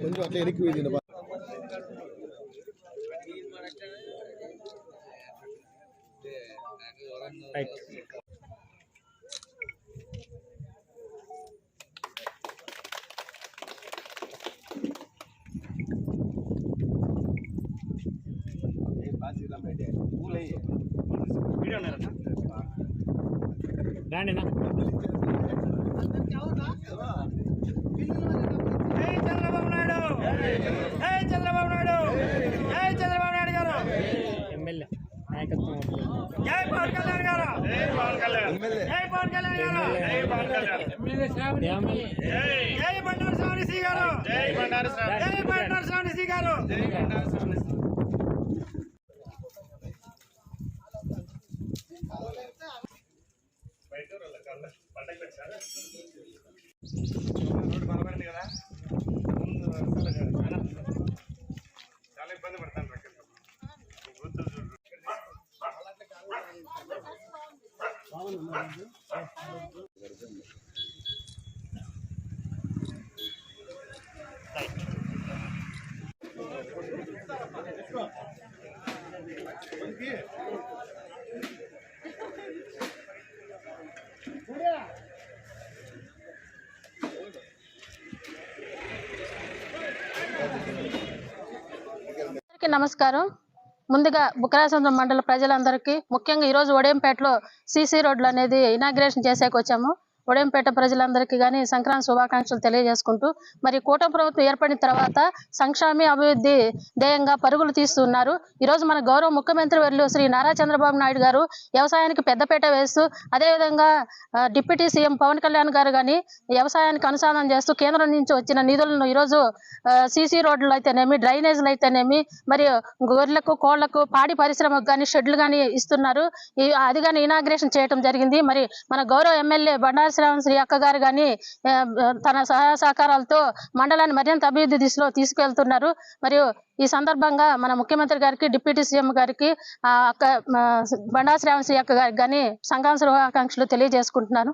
కొంచెం అట్లా వెనక్కి పోయింది జై చంద్రబాబు నాయుడు! జై చంద్రబాబు నాయుడు! జై చంద్రబాబు నాయుడు గారు! ఎమ్మెల్యే నాయకత్వం జై పవన్ కళ్యాణ్ గారు! జై పవన్ కళ్యాణ్! జై పవన్ కళ్యాణ్ గారు! జై పవన్ కళ్యాణ్! ఎమ్మెల్యే. జై బండారు శ్రీ గారు! జై బండారు జై శ్రీ గారు! ముందు చాలా ఇబ్బంది పడతాను వృద్ధులు చూడు అందరికీ నమస్కారం. ముందుగా బుక్కరాసంద్రం మండల ప్రజలందరికీ ముఖ్యంగా ఈరోజు ఒడేంపేటలో సీసీ రోడ్లు అనేది ఇనాగ్రేషన్ చేసేకి వచ్చాము ఒడేంపేట ప్రజలందరికీ కానీ సంక్రాంతి శుభాకాంక్షలు తెలియజేసుకుంటూ మరి కూటమి ప్రభుత్వం ఏర్పడిన తర్వాత సంక్షేమ అభివృద్ధి ధ్యేయంగా పరుగులు తీస్తున్నారు. ఈరోజు మన గౌరవ ముఖ్యమంత్రి వర్యులు శ్రీ నారా చంద్రబాబు నాయుడు గారు వ్యవసాయానికి పెద్దపేట వేస్తూ అదేవిధంగా డిప్యూటీ సీఎం పవన్ కళ్యాణ్ గారు కానీ వ్యవసాయానికి అనుసంధానం చేస్తూ కేంద్రం నుంచి వచ్చిన నిధులను ఈరోజు సీసీ రోడ్లు అయితేనేమి డ్రైనేజీలు అయితేనేమి మరి గొర్రెలకు కోళ్ళకు పాడి పరిశ్రమకు కానీ షెడ్లు కానీ ఇస్తున్నారు. ఈ అది కానీ ఇనాగ్రేషన్ చేయడం జరిగింది. మరి మన గౌరవ ఎమ్మెల్యే బండారు పరశురామ శ్రీ అక్క గారు కానీ తన సహాయ సహకారాలతో మండలాన్ని మరింత అభివృద్ధి దిశలో తీసుకెళ్తున్నారు మరియు ఈ సందర్భంగా మన ముఖ్యమంత్రి గారికి డిప్యూటీ సీఎం గారికి ఆ, అక్క ఆ, బండా శ్రీ అక్క గారికి కానీ సంఘం శుభాకాంక్షలు తెలియజేసుకుంటున్నాను.